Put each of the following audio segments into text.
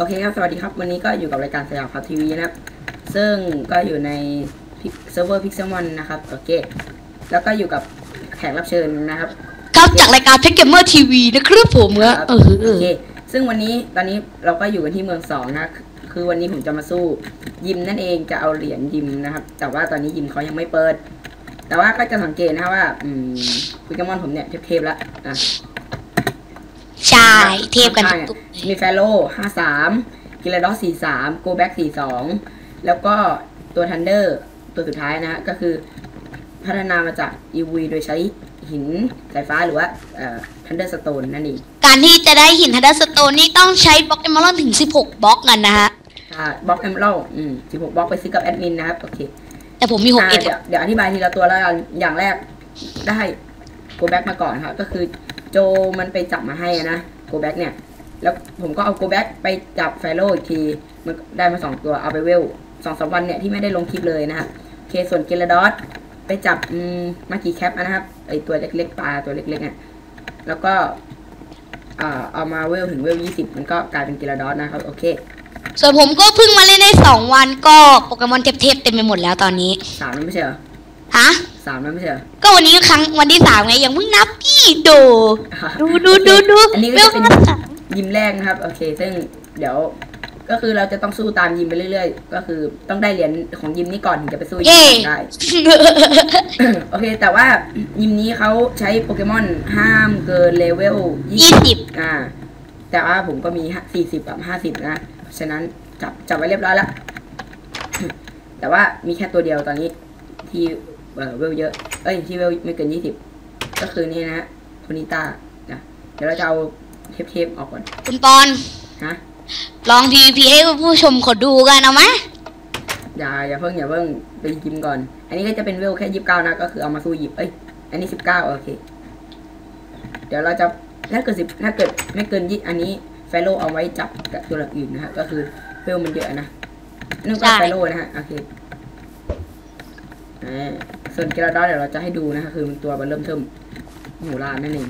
โอเคครับ สวัสดีครับ วันนี้ก็อยู่กับรายการสยามพับทีวีนะครับ ซึ่งก็อยู่ในเซิร์ฟเวอร์พิกเซลมอนนะครับ โอเค แล้วก็อยู่กับแขกรับเชิญนะครับ ครับจากรายการเพชรเกมเมอร์ทีวีนะครับผมคอะรับเออโอเค ซึ่งวันนี้ตอนนี้เราก็อยู่กันที่เมืองสองนะ คือวันนี้ผมจะมาสู้ยิมนั่นเองจะเอาเหรียญยิมนะครับ แต่ว่าตอนนี้ยิมเขายังไม่เปิด แต่ว่าก็จะสังเกตนะครับว่า อืมโปเกมอนผมเนี่ยเทพๆแล้วอะ ใช่ เทพกันข้างๆทุกมีแฟโร่ห้าสามกิลาดอสสี่สามโกแบ็กสี่สองแล้วก็ตัวทันเดอร์ตัวสุดท้ายนะฮะ ก็คือพัฒนามาจาก EV โดยใช้หินสายฟ้าหรือว่าเอ่อทันเดอร์สโตนนั่นเองๆการที่จะได้หินทันเดอร์สโตนนี่ต้องใช้บล็อกเอมอลอนถึง 16 บล็อกกันนะฮะอ่าบล็อกเอมเบลอืมสิบหกบล็อกไปซื้อกับแอดมินนะครับ โอเค แต่ผมมี6อ่าเอ็ดเดี๋ยวเดี๋ยวอธิบายทีละตัวแล้วกันอย่างแรกได้โกแบ็กมาก่อนครับ ก็คือ โจมันไปจับมาให้อะนะโกแบ็กเนี่ย แล้วผมก็เอาโกแบ็กไปจับไฟโลอีกที มันได้มาสองตัวเอาไปเวลสองสามวันเนี่ยที่ไม่ได้ลงคลิปเลยนะฮะโอเคส่วนเกลดอสไปจับอืมมากี่แคปอะนะครับไอตัวเล็กๆปลาตัวเล็กๆเนี่ยแล้วก็อ่าเอามาเวลถึงเวลยี่สิบมันก็กลายเป็นเกลดอสนะครับโอเคส่วนผมก็เพิ่งมาเล่นได้2วันก็โปเกมอนเทพๆเต็มไปหมดแล้วตอนนี้สามแล้วไม่ใช่เหรอฮะ สามแล้วไม่ใช่เหรอก็วันนี้ครั้งวันที่สามไงยังเพิ่งนับพี่โดดูดูดูดูอันนี้ก็เรื่จะเป็นภาษายิมแรกนะครับ โอเค ซึ่งเดี๋ยวก็คือเราจะต้องสู้ตามยิมไปเรื่อยๆ ก็คือต้องได้เหรียญของยิมนี้ก่อนถึงจะไปสู้ยิมเย่อื่นได้ โอเค แต่ว่ายิมนี้เขาใช้โปเกมอนห้ามเกินเลเวลยี่สิบอ่า แต่ว่าผมก็มีสี่สิบกับห้าสิบนะ ฉะนั้นจับจับไว้เรียบร้อยแล้ว แต่ว่ามีแค่ตัวเดียวตอนนี้ที่ เออเวลเยอะ เอ้ยที่เวลไม่เกินยี่สิบก็คือนี่นะฮะโพนิต้านะเดี๋ยวเราจะเอาเทปๆออกก่อน คุณปอนฮะลอง PVP ให้ผู้ชมเขาดูกันเอาไหมอย่าอย่าเพิ่งอย่าเพิ่งไปยิมก่อน อันนี้ก็จะเป็นเวลแค่ยี่สิบเก้านะก็คือเอามาสู้หยิบเอ้ยอันนี้สิบเก้าโอเค เดี๋ยวเราจะถ้าเกิดสิบถ้าเกิดไม่เกินยี่อันนี้ไฟโลเอาไว้จับกับตัวอื่นนะฮะก็คือเวลมันเยอะนะนั่นก็ไฟโลนะฮะโอเคอ่า ส่วนเกลาดอสเดี๋ยวเราจะให้ดูนะฮะคือมันตัวมันเริ่มเทิมหมูลานนั่นเอง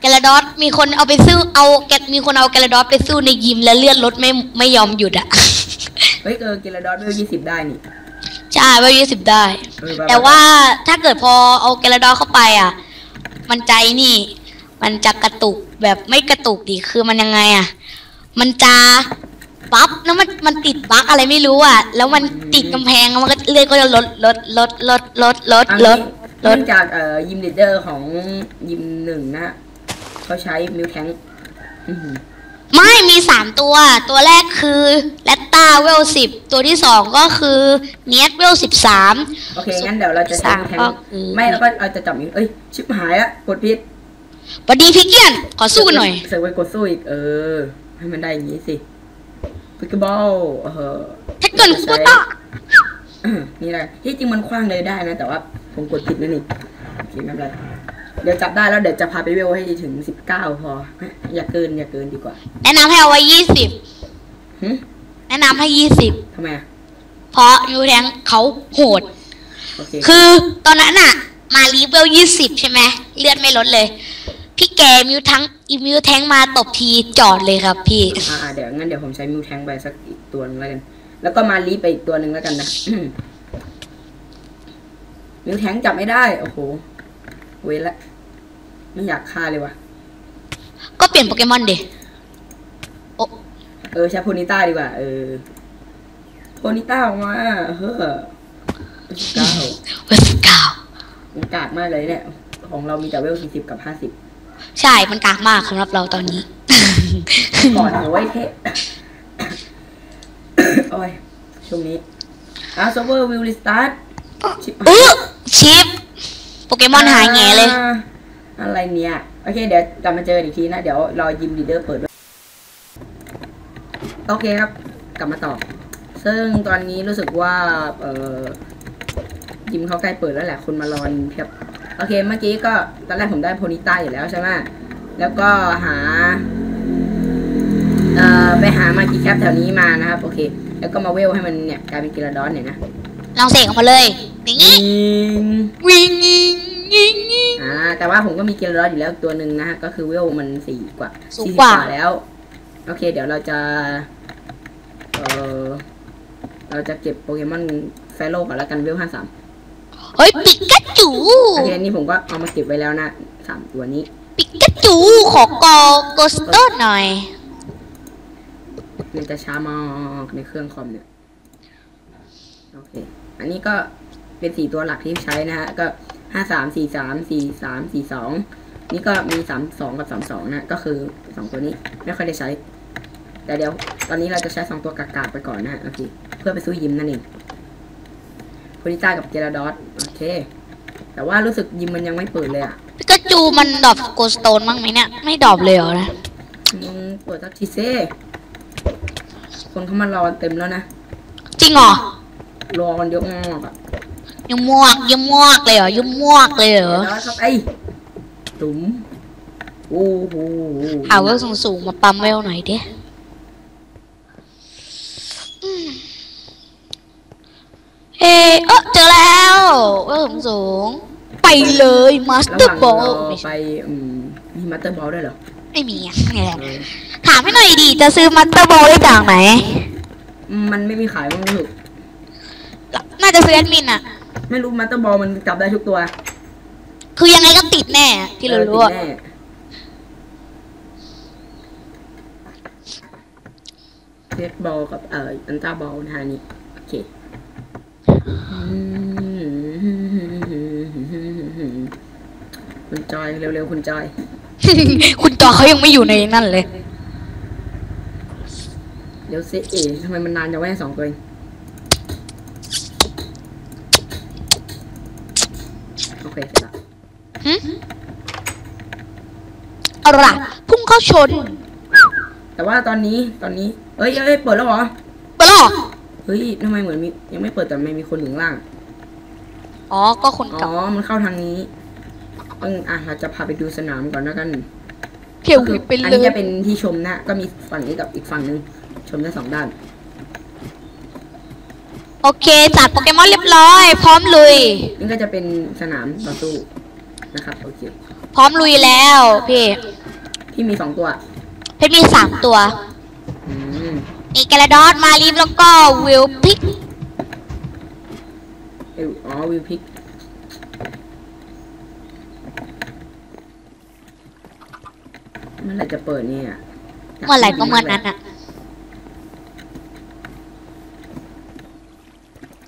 แกลาดอสมีคนเอาไปซื้อเอาแกมีคนเอาแกลาดอสไปสู้ในยิมแล้วเลื่อนรถไม่ไม่ยอมหยุดอะเฮ้ยเออเกลาดอสเวลยี่สิบได้นี่ใช่ว่ายี่สิบได้เออแต่ว่าถ้าเกิดพอเอาแกลาดอสเข้าไปอะ มันใจนี่ มันจะกระตุกแบบไม่กระตุกดิคือมันยังไงอะ มันจะ ปั๊บแล้วมันมันติดบั๊กอะไรไม่รู้อะ แล้วมันติดกำแพงแล้วมันก็เลื่อนก็จะลดลดลดลดลดลดอันลนี้ดเนื่องจากเอ่อยิมลีดเดอร์ของยิมหนึ่งนะฮะเขาใช้มิวแทงอื้อหือไม่มีสามตัว ตัวแรกคือแรตตาเวลสิบตัวที่สองก็คือเนียสเวลสิบสามโอเคงั้นเดี๋ยวเราจะใช้มิวแทงก็คือไม่แล้วก็เราจะจับมิวเอ้ยชิบหายละกดพิษบัดดี้พิกเกียนขอสู้กันหน่อยเสือกไปกดสู้อีกเออ ให้มันได้อย่างนี้สิ พิกเกอร์บอลเออถ้าเกิดคูต้าอื้อนี่แหละที่จริงมันคว้างเลยได้นะ แต่ว่า ผมกดผิดนั่นเองโอเคไม่เป็นไรเดี๋ยวจับได้แล้วเดี๋ยวจะพาไปเวลให้ถึงสิบเก้าพอ อย่าเกินอย่าเกินดีกว่า แนะนำให้เอาไว้ยี่สิบหึแนะนำให้ยี่สิบทำไมอะเพราะยูแทงเขาโหดโอเคคือตอนนั้นอะมารีเวลยี่สิบใช่ไหมเลือดไม่ลดเลย พี่แกมิวทั้งอีมิวแทงมาตบทีจอดเลยครับพี่ อ่าๆเดี๋ยวงั้นเดี๋ยวผมใช้มิวแทงไปสักอีกตัวหนึงแล้วกัน แล้วก็มาลีไปอีกตัวหนึ่งแล้วกันนะ มิวแทงจับไม่ได้ โอ้โห เวรละ ไม่อยากฆ่าเลยว่ะก็เปลี่ยนโปเกมอนเดเออใช้โพนิต้าดีกว่า เออ โพนิต้าออกมาเฮ้อเก้าเวลสิบเก้ามันกากมากเลยเนี่ย ของเรามีแต่เวลสี่สิบกับห้าสิบ ใช่มันกากมากสำหรับเราตอนนี้ ก่อนเอาไว้เทะโอ้ยช่วงนี้อะโซเวอร์วิลลิสตาร์ชิบเออชิป โปเกมอนหายแง่เลยอ่าอะไรเนี่ย โอเค เดี๋ยวกลับมาเจอกันอีกทีนะ เดี๋ยวรอยิมลีดเดอร์เปิดด้วยโอเคครับ กลับมาต่อ ซึ่งตอนนี้รู้สึกว่า เอ่อยิมเขาใกล้เปิดแล้วแหละ คนมารอนเพียบ โอเคเมื่อกี้ก็ตอนแรกผมได้โพนิต้าอยู่แล้วใช่ไหมแล้วก็หาเอ่อไปหามากี่แคปแถวนี้มานะครับโอเค แล้วก็มาเวลให้มันเนี่ยกลายเป็นกิลาดอนเนี่ยนะลองเสกออกมาเลยอย่างยินี้งวิ่งยิงยิงยิงอ่าแต่ว่าผมก็มีกิลาดอนอยู่แล้วตัวหนึ่งนะฮะก็คือเวลมันสี่กว่าสูงสี่สิบกว่าแล้ว โอเค เดี๋ยวเราจะเออเราจะเก็บโปเกมอนแฟโร่ก่อนแล้วกันเวลห้าสาม เฮ้ยปิกาจูโอเคอันนี่ผมก็เอามาเก็บไว้แล้วนะสามตัวนี้ ปิกาจูขอกอโกสโตนหน่อย มันจะช้ามากในเครื่องคอมเนี่ย โอเค อันนี้ก็เป็นสี่ตัวหลักที่ใช้นะฮะ ก็ห้าสามสี่สามสี่สามสี่สองนี่ก็มีสามสองกับสามสองนะ ก็คือสองตัวนี้ไม่ค่อยได้ใช้ แต่เดี๋ยว ตอนนี้เราจะใช้สองตัวกากๆไปก่อนนะฮะโอเค เพื่อไปสู้ยิมนั่นเอง โพลิต้ากับเจราดอสโอเค แต่ว่ารู้สึกยิมมันยังไม่เปิดเลยอะปิกาจูมันดรอปโกสโตนมั้งไหมเนี่ย ไม่ดรอปเลยเหรอนะมึงเปิดสักทีเซ่คนเขามารอเต็มแล้วนะ จริงเหรอ รอกันเยอะมากอะยุ่มมวกยุ่มมวกเลยเหรอยุ่มมวกเลยเหรอแล้วครับไอ้ตุ๋มโอ้โหเอาเวลสูงสูงๆมาปั๊มเวลหน่อยดิอืม เอะเออเจอแล้วเวลสูงสูงๆไปเลยมาสเตอระหร์บว่าองลรอไปอืมมีมัตเตอร์บอลด้วยเหรอ ไม่มีอะนี่แหละเออถามให้หน่อยดีจะซื้อมาสเตอร์บอลได้จากไหน มันไม่มีขายมั้งลูกน่าจะซื้อแอดมินอะไม่รู้มัตเตอร์บอลมันจับได้ทุกตัว คือยังไงก็ติดแน่ ที่เรารู้อออะติดแน่เรดบอลกับเอ่ออันต้าบอลนะฮะนี่โอเค คุณจอยเร็วๆคุณจอย คุณจอเขายังไม่อยู่ในนั่นเลย เดี๋ยวเซเอทำไมมันนานจังวะเนี่ยสองตัวเองโอเคเสร็จละหึเอาล่ะพุ่งเข้าชน แต่ว่าตอนนี้ตอนนี้ เอ้ยเอ้ยเปิดแล้วเหรอไปหรอ เฮ้ยทำไมเหมือนมียังไม่เปิดแต่ไม่มีคนอยู่ข้างล่าง อ๋อ ก็คนอ๋เกับอมันเข้าทางนี้เอิงอะเราจะพาไปดูสนามก่อนแล้วกันเขียวก็คือเป็นอันเลนี้ยจะเป็นที่ชมนะ ก็มีฝั่งนี้กับอีกฝั่งหนึ่งชมได้สองด้าน โอเค จัดโปเกมอนเรียบร้อย พร้อมลุย นี่ก็จะเป็นสนามต่อสู้นะครับโอเค พร้อมลุยแล้วพี่ที่มีสองตัว เพชรมีสามตัวอื มมีแกระดอสมาลีฟแล้วก็วิลพิกเอยอ๋อวิวพิกเมื่อไหร่จะเปิดเนี่ยยากเมื่อไหร่ก็เมื่อนั้นอะ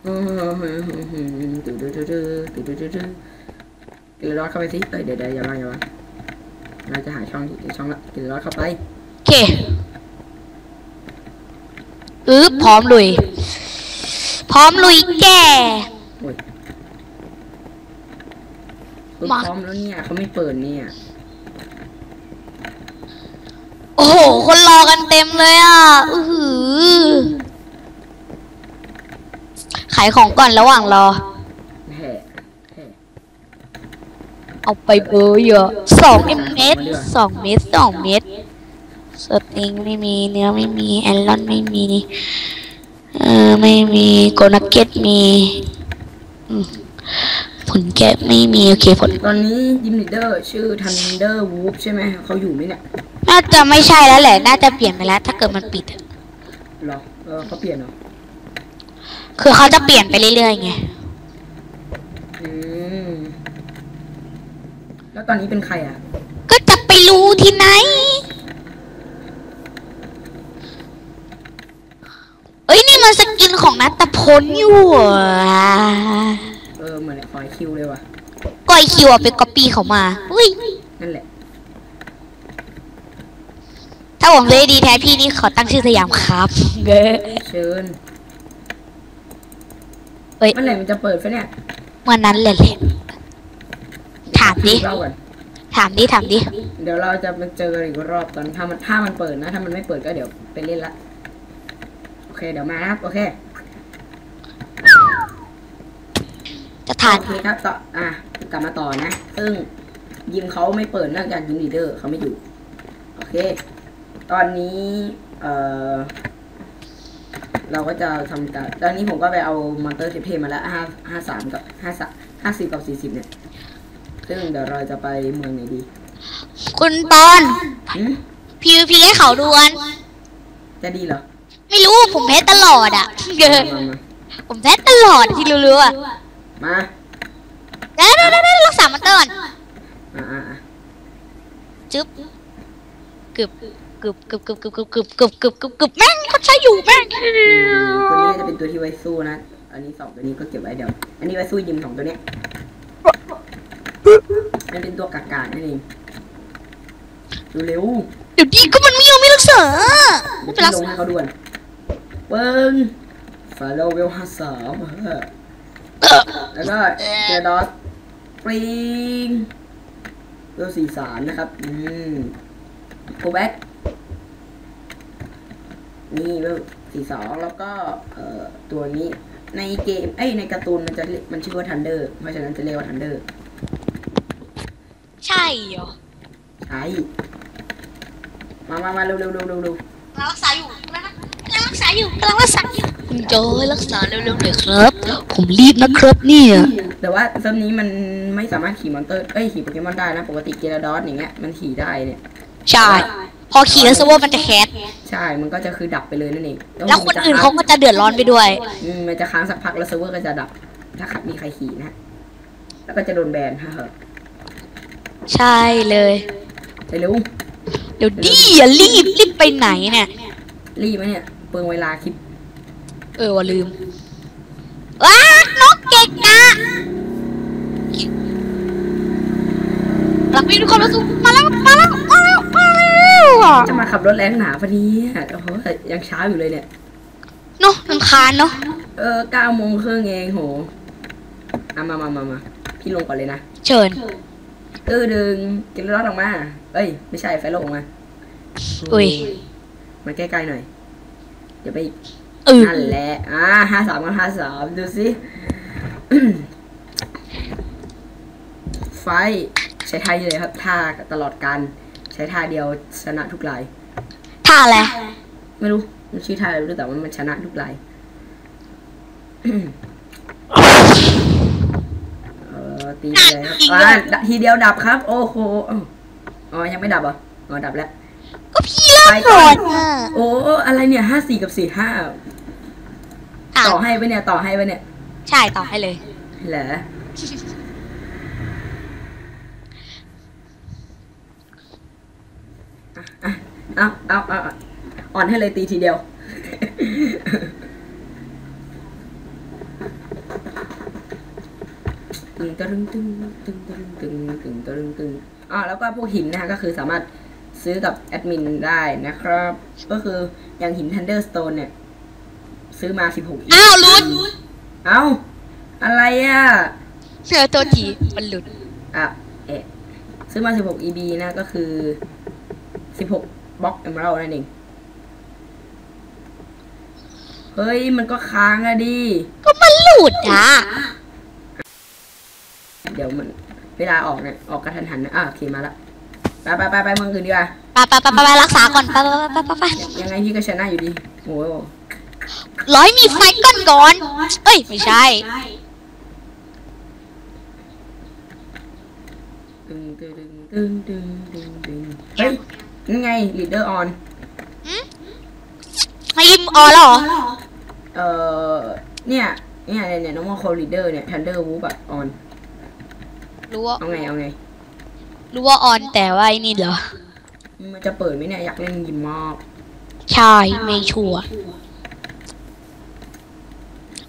อืมดูดูดูดูดูดูดูดูกินรอดเข้าไปสิเอ้ยเดี๋ยวเดี๋ยวอย่ามาอย่ามาเราจะหาช่องที่ช่องละกินรอดเข้าไปโอเค อือพร้อมลุย พร้อมลุยแก่โอ้ยเออมาพร้อมแล้วเนี่ยเขาไม่เปิดเนี่ย โอ้โห คนรอกันเต็มเลยอะ อือหือ ขายของก่อนระหว่างรอแห่แห่เอาไปเบอร์เยอะสองเม็ดสองเม็ดสองเม็ด สติงไม่มีเนื้อไม่มีแอลลอนไม่มีเออไม่มีโกนักเก็ตมีอืมผลแกะไม่มีโอเคผลตอนนี้ยิมลีดเดอร์ชื่อทันเดอร์วูฟใช่ไหมเขาอยู่ไหมเนี่ยน่าจะไม่ใช่แล้วแหละ น่าจะเปลี่ยนไปแล้ว ถ้าเกิดมันปิดอะหรอเออเขาเปลี่ยนเหรอคือเขาจะเปลี่ยนไปเรื่อยๆไงอืมแล้วตอนนี้เป็นใครอะ ก็จะไปรู้ที่ไหน เอ้ยนี่มันสกินของนัตพลอยู่อะเออเหมือนคอยคิวเลยว่ะก้อยคิวอะไปก๊อปปี้เขามาอุ้ยนั่นแหละ ถ้าผมจะได้ดีแท้พี่นี่ขอตั้งชื่อสยามครับเก้เชิญเอ้ยเมื่อไหร่มันจะเปิดฟะเนี่ยเมื่อนั้นแหละแหละถามดิเล่าก่อนถามดิถามดิเดี๋ยวเราจะมาเจอกันอีกรอบตอนถ้ามันถ้ามันเปิดนะ ถ้ามันไม่เปิดก็เดี๋ยวไปเล่นละโอ เคเดี๋ยวมานะครับ โอเค จะถามโอเคครับต่ออะกลับมาต่อนะ ซึ่งยิมเขาไม่เปิดเนื่องจากยิมลีดเดอร์เขาไม่อยู่ โอเค ตอนนี้ เอ่อ เราก็จะทำการตอนนี้ผมก็ไปเอามอนเตอร์เทปมาแล้วห้าห้าสามกับห้าสห้าสิบกับสี่สิบเนี่ย ซึ่งเดี๋ยวเราจะไปเมืองไหนดีคุณปอน หืม PVP ให้เขาดวนจะดีเหรอ ไม่รู้ผมแพ้ตลอดอะเออมามาผมแพ้ตลอดที่รู้ๆอะมาแล้วแล้วแล้วรักษามันเตอร์ก่อนอ่าอ่าอ่าจึ๊บกึบกึบกึบกึบกึบกึบกึบกึบกึบกึบกึบแม่งเขาใช้อยู่แม่งอืมตัวนี้จะเป็นตัวที่ไว้สู้นะ อันนี้สองตัวนี้ก็เก็บไว้เดี๋ยว อันนี้ไว้สู้ยิมสองตัวเนี้ยมันเป็นตัวกากานั่นเองดูเร็วเดี๋ยวดีก็มันไม่ยอมไม่รักษาเดี๋ยวไปพี่รักลงษาให้เขาด่วน เบิ้งฟาโลเวลห้าสามแล้วก็เจดอสปริงเวลสี่สามนะครับ อืมโกแบ็กนี่เวลสี่สองแล้วก็เอ่อตัวนี้ในเกม เอ้ยในการ์ตูนมันจะเรียกมันชื่อว่าทันเดอร์เพราะฉะนั้นจะเรียกว่าทันเดอร์ใช่เหรอใช่มามามาเร็วเร็วเร็วเร็วเร็วกำลังรักษาอยู่กำลังรักษา อยู่กำลังรักษาอยู่คุณโจยรักษาเร็วๆหน่อยครับ ผมรีบนะครับเนี่ยแต่ว่าเซิร์ฟนี้มันไม่สามารถขี่มอนเตอร์เอ้ยขี่โปเกมอนได้นะปกติเกราดอสอย่างเงี้ยมันขี่ได้เนี่ยใช่ พอขี่แล้วสวอมันจะแคสใช่ มันก็จะคือดับไปเลยนั่นเองแล้วคนอื่นเขาก็จะเดือดร้อนไปด้วยอืมมันจะค้างสักพักแล้วเซิร์ฟเวอร์ก็จะดับ ถ้าขับมีใครขี่นะแล้วก็จะโดนแบนฮ่าฮ่าใช่เลยไปเร็วเดี๋ยวดิอย่ารีบรีบไปไหนเนี่ยรีบไหมเนี่ย เปลืองเวลาคลิปเออว่าลืม ว้านกเก่งอะหลังมีทุกคนมาสู่มาแล้วมาแล้วมาแล้วมาแล้วจะมาขับรถแรงหนาพอดีอะโอ้โหแต่ยังเช้าอยู่เลยเนี่ยเนาะลำคาญเนาะเออเก้าโมงครึ่งเองโหเอามามามามาพี่ลงก่อนเลยนะ เชิญเออดึงกินรอดออกมา เอ้ย ไม่ใช่ไฟโลกออกมา อุ้ยมาใกล้ๆหน่อย เดี๋ยวไปเออนั่นแหละอ่าห้าสามกับห้าสามดูสิไฟใช้ท่านี้เลยครับท่าตลอดการใช้ท่าเดียวชนะทุกลายท่าอะไรไม่รู้มันชื่อท่าอะไรไม่รู้แต่ว่ามันชนะทุกลายเออตีไปเลยครับจริงด้วยอ่าทีเดียวดับครับ โอ้โหอ้าวอ๋อยังไม่ดับเหรออ๋อดับแล้ว ก็พี่เล่าไปก่ก่ออนนอะโอ้อะไรเนี่ยห้าสี่กับสี่ห้าอะต่อให้ปะเนี่ยต่อให้ปะเนี่ยใช่ต่อให้เลย เหรออะเอาเอาเอาเอาอ่อนให้เลยตีทีเดียว ตึงตะรึงตึงตึงตะรึงตึงตึงตะรึงตึงอ่าแล้วก็พวกหินนะฮะก็คือสามารถ ซื้อกับแอดมินได้นะครับ ก็คืออย่างหิน Thunderstone เนี่ย ซื้อมา 16อ้าวหลุดเอ้า อะไรอะ เสือตัวทีมันหลุด อะ เอะซื้อมา 16 EB นะก็คือ 16บล็อก Emerald นั่นเอง เฮ้ย มันก็ค้างอะดิ ก็มันหลุดอะ เดี๋ยวมัน เวลาออกเนี่ยออกกระทันหันนะอะโอเคมาละ ไปไปไปไปเมืองอื่นดีกว่าไปไปไปไปรักษาก่อนไปไปไปไปไปยังไงพี่ก็ชนะอยู่ดีโอ้ร้อยมีไฟก่อนก่อน เอ้ยไม่ใช่ตึงตึงตึงตึงตึงตึงเฮ้ยนี่ไง leader on ไม่ยิมออแล้วเหรอ เออเนี่ยเนี่ยเนี่ยนี่ย normal call leader เนี่ย thunder whoop อะ on รู้เอาไงเอาไง รู้ว่าออนแต่ว่าไอ้นี่เหรอ มันจะเปิดไหมเนี่ย อยากเล่นยิมมากใช่ไม่ชัวร์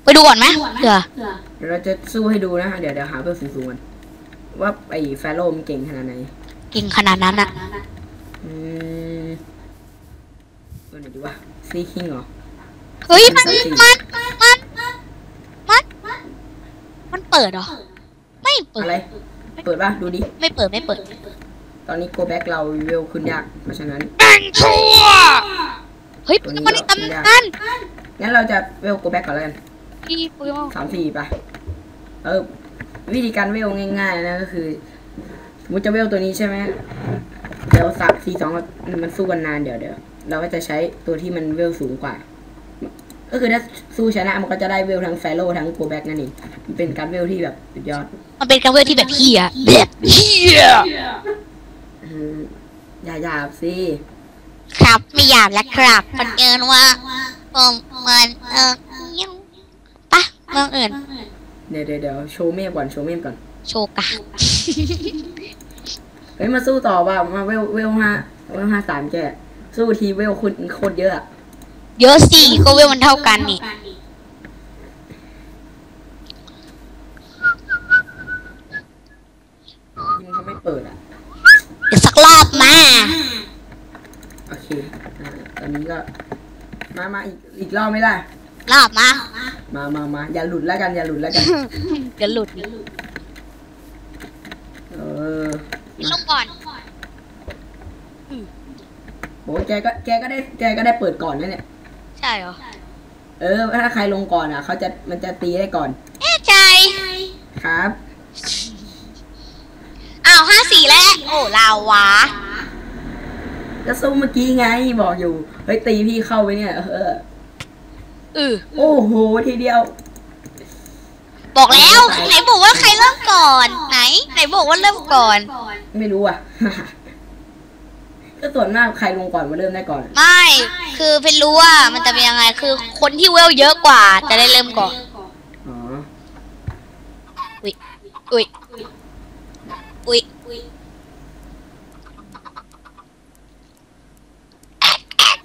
ไปดูก่อนไหมเผื่อเดี๋ยวเราจะสู้ให้ดูนะเดี๋ยวเดี๋ยวหาเพื่อนสูงๆกันว่าไอ้แฟโรมันเก่งขนาดไหน เก่งขนาดนั้นอะอืมเออไหนดีวะซีคิงเหรอ เฮ้ย มัน มัน มัน มัน มันเปิดเหรอ ไม่เปิด อะไร เปิดป่ะ ดูดิ ไม่เปิดไม่เปิด ตอนนี้โกแบ็กเราเวลขึ้นยาก เพราะฉะนั้น แบ่งชัวเฮ้ยมันในตำนานงั้นเราจะเวลโกแบ็กก่อนแล้วกันพี่โปเกมอนสามสี่ไปเออ วิธีการเวลง่ายๆนะก็คือ สมมติจะเวลตัวนี้ใช่ไหมเดี๋ยวสับสี่สองมันสู้กันนานเดี๋ยวเดี๋ยวเราก็จะใช้ตัวที่มันเวลสูงกว่า ก็คือถ้าสู้ชนะมันก็จะได้เวลทั้งแฟโร่ทั้งโกแบ็กนั่นเองมันเป็นการเวลที่แบบสุดยอดมันเป็นกระเวลที่แบบเฮียแบบเฮียอืมอย่าหยาบสิครับไม่อยากแล้วครับมันเกินว่าผมเหมือนเออยังปะเมืองอื่นเดี๋ยวเดี๋ยวเดี๋ยวโชว์เมฆก่อนโชว์เมฆก่อนโชกะเฮ้ยมาสู้ต่อว่ามาเวลเวลห้าเวลห้าสามแกสู้ทีเวลคุณโคตรเยอะอะ เยอะสิก็เวลมันเท่ากันนี่ยิงเขาไม่เปิดอะเดี๋ยวสักรอบมา โอเคอ่าตอนนี้ก็ มามาอีกอีกรอบไหมล่ะ รอบมา มามามาอย่าหลุดแล้วกัน อย่าหลุดแล้วกัน เดี๋ยวหลุดเออลงก่อนโหแกก็ แกก็ได้ แกก็ได้เปิดก่อนนะเนี่ย ใช่เหรอ เออ ถ้าใครลงก่อนอะ เขาจะมันจะตีได้ก่อนแน่ใจ ครับ อ้าวห้าสี่แล้ว โอ้ ลาวะก็สู้เมื่อกี้ไงบอกอยู่ เฮ้ย ตีพี่เข้าไปเนี่ย เออเออโอ้โห ทีเดียว บอกแล้ว ไหนบอกว่าใครเริ่มก่อน ไหน ไหนบอกว่าเริ่มก่อน ไม่รู้อะ ก็ส่วนมากใครลงก่อนมาเริ่มได้ก่อน ไม่ คือเพนรู้ว่ามันจะเป็นยังไง คือคนที่เวลเยอะกว่า จะได้เริ่มก่อน อ๋อ อุ้ยอุ้ยอุ้ย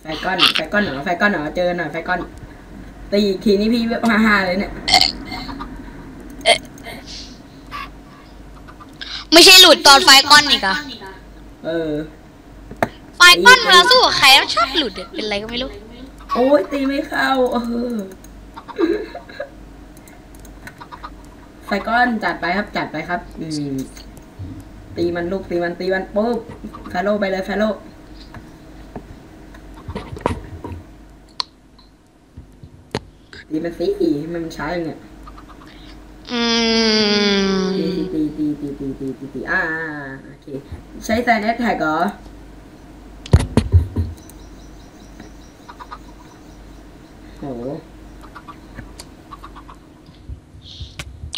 ไฟก้อน ไฟก้อนเหรอไฟก้อนเหรอเจอหน่อยไฟก้อน ตีอีกทีนี้พี่ห้าห้าเลยเนี่ย ไม่ใช่หลุดตอนไฟก้อนอีกเหรอะเออ ไฟก้อนเวลาสู้กับใครแล้วชอบหลุดอะเป็นอะไรก็ไม่รู้ โอ้ยตีไม่เข้าเออไฟก้อนจัดไปครับจัดไปครับอืมตีมันลูกตีมันตีมันปุ๊บแฟโลไปเลยแฟโลตีมันสิมันมันช้าอย่างเนี้ยอืมตีตีตีตีตีตีตีตีอ่าอ่าอ่าโอเคใช้แซนแอทแท็กเหรอ โห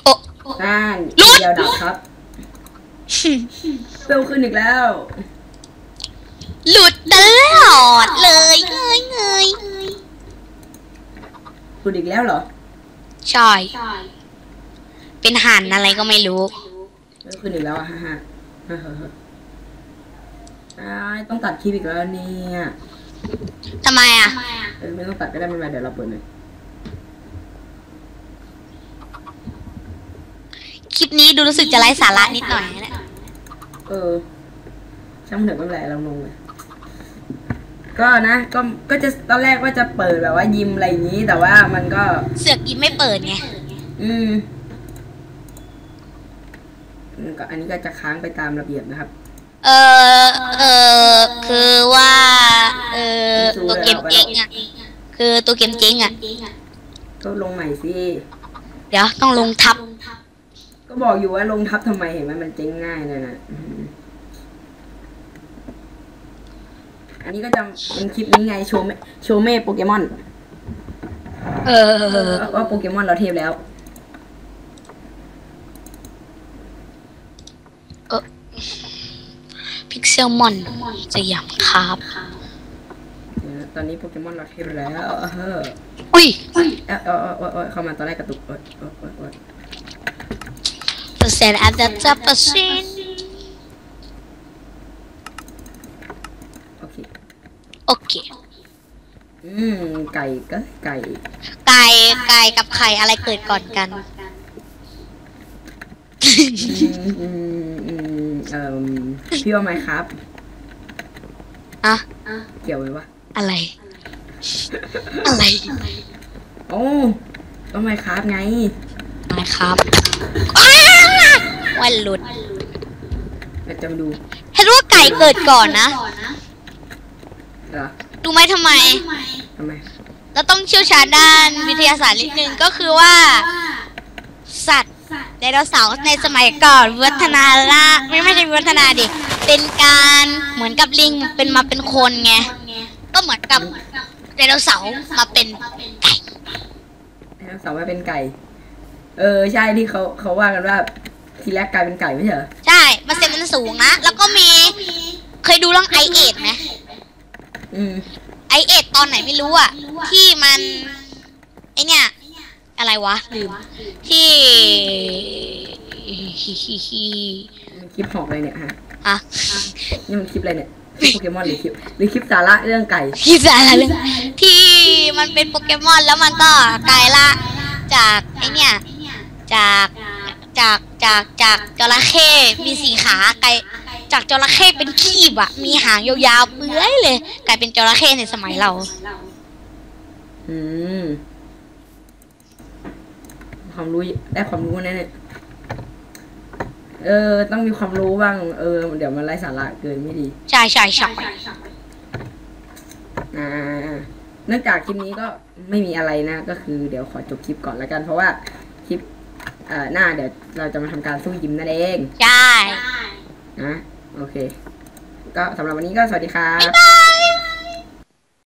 โอ้นั่นหลุดเดียวดับครับเร็วขึ้นอีกแล้ว หลุดตลอดเลยเงยเงยหลุดอีกแล้วเหรอ ใช่ เป็นหันอะไรก็ไม่รู้เร็วขึ้นอีกแล้วอะฮ่าฮ่าฮ่าฮ่าฮ่าอ้ายต้องตัดคลิปอีกแล้วเนี่ย ทำไมอะ เออไม่ต้องตัดก็ได้ไม่เป็นไรเดี๋ยวเราเปิดหน่อยคลิปนี้ดูรู้สึกจะไร้สาระนิดหน่อยนะเออช่างมันเถอะไม่เป็นไรเราลงเลยก็นะก็ก็จะตอนแรกว่าจะเปิดแบบว่ายิมอะไรอย่างนี้ แต่ว่ามันก็ เสือกยิ้มไม่เปิดไง อืมอืมก็อันนี้ก็จะค้างไปตามระเบียบนะครับ เออเออคือว่าเออตัวเกมเจ๊งอะคือตัวเกมเจ๊งอะก็ลงใหม่สิ เดี๋ยวต้องลงทับ ก็บอกอยู่ว่าลงทับทำไมเห็นไหมมันเจ๊งง่ายเลยนะอืมอันนี้ก็จะเป็นคลิปนี้ไงโชว์เมโชว์เม่โปเกมอน เออว่าโปเกมอนเราเทพแล้ว พิกเซลมอนจะยำครับเดี๋ยวนะตอนนี้โปเกมอนเราเทพแล้วเอออุ้ยเออเออเออเออเออเข้ามาตอนแรกกระตุกเออเออเออเออเปอร์เซ็นต์อันดับจะเปอร์เซ็นต์โอเคโอเคอืมไก่ก็ไก่ ไก่ไก่กับไข่อะไรเกิดก่อนกันอืมอืมอืม เอ่อพี่ว่าไหมครับ อะเกี่ยวไหมวะอะไร อะไรโอ้ก็ไหมครับไง มาครับอ้าวันหลุดเราจะมาดูเห็นว่าไก่เกิดก่อนนะเหรอดูไหมทำไม ทำไม เราต้องเชี่ยวชาญด้านวิทยาศาสตร์นิดนึงก็คือว่าสัตว์ ไดโนเสาร์ในสมัยก่อนวิวัฒนาละไม่ไม่ใช่วิวัฒนาดิ เป็นการเหมือนกับลิงเป็นมาเป็นคนไง ก็เหมือนกับไดโนเสาร์มาเป็นไก่ให้ทั้งสองว่าเป็นไก่ เออใช่ที่เขาเขาว่ากันว่าทีแรกกลายเป็นไก่ไม่ใช่เหรอ ใช่มันเซนมันสูงนะ แล้วก็มีเคยดูเรื่องไอเอดไหมอืมไอเอ็ดตอนไหนไม่รู้อะ ที่มันไอเนี่ย อะไรวะลืมที่มันคลิปหอกอะไรเนี่ยฮะอะนี่มันคลิปอะไรเนี่ยคลิปโปเกมอนหรือคลิปหรือคลิปสาระเรื่องไก่ที่อะไรเรื่องที่มันเป็นโปเกมอนแล้วมันก็กลายละ จากไอเนี่ยจากจากจากจากจระเข้มีสี่ขากลายจากจระเข้เป็นคีบอะมีหางยาวๆเปื้อยเลย กลายเป็นจระเข้ในสมัยเรา อืม ความรู้ได้ความรู้แน่เนี่ยเออ ต้องมีความรู้บ้าง เออ เดี๋ยวมันไร้สาระเกินไม่ดี ใช่ใช่ใช่อ่าเนื่องจากคลิปนี้ก็ไม่มีอะไรนะ ก็คือเดี๋ยวขอจบคลิปก่อนแล้วกัน เพราะว่าคลิปเอ่อหน้าเดี๋ยวเราจะมาทำการสู้ยิมนั่นเอง ใช่นะโอเค ก็สำหรับวันนี้ก็สวัสดีครับบ๊ายบาย